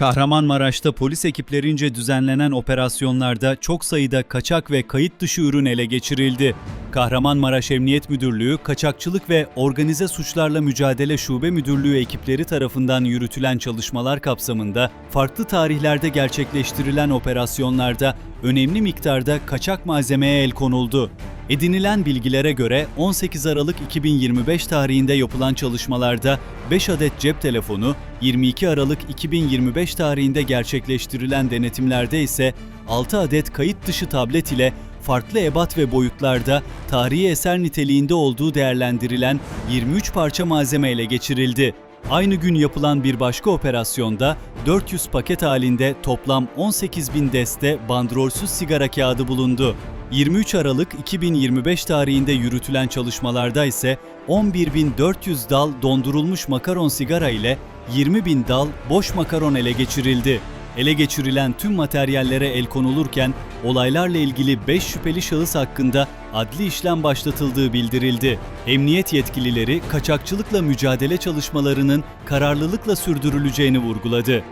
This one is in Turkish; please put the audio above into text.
Kahramanmaraş'ta polis ekiplerince düzenlenen operasyonlarda çok sayıda kaçak ve kayıt dışı ürün ele geçirildi. Kahramanmaraş Emniyet Müdürlüğü, Kaçakçılık ve Organize Suçlarla Mücadele Şube Müdürlüğü ekipleri tarafından yürütülen çalışmalar kapsamında farklı tarihlerde gerçekleştirilen operasyonlarda önemli miktarda kaçak malzemeye el konuldu. Edinilen bilgilere göre 18 Aralık 2025 tarihinde yapılan çalışmalarda 5 adet cep telefonu, 22 Aralık 2025 tarihinde gerçekleştirilen denetimlerde ise 6 adet kayıt dışı tablet ile farklı ebat ve boyutlarda tarihi eser niteliğinde olduğu değerlendirilen 23 parça malzeme ele geçirildi. Aynı gün yapılan bir başka operasyonda 400 paket halinde toplam 18 bin deste bandrolsüz sigara kağıdı bulundu. 23 Aralık 2025 tarihinde yürütülen çalışmalarda ise 11.400 dal dondurulmuş makaron sigara ile 20.000 dal boş makaron ele geçirildi. Ele geçirilen tüm materyallere el konulurken olaylarla ilgili 5 şüpheli şahıs hakkında adli işlem başlatıldığı bildirildi. Emniyet yetkilileri kaçakçılıkla mücadele çalışmalarının kararlılıkla sürdürüleceğini vurguladı.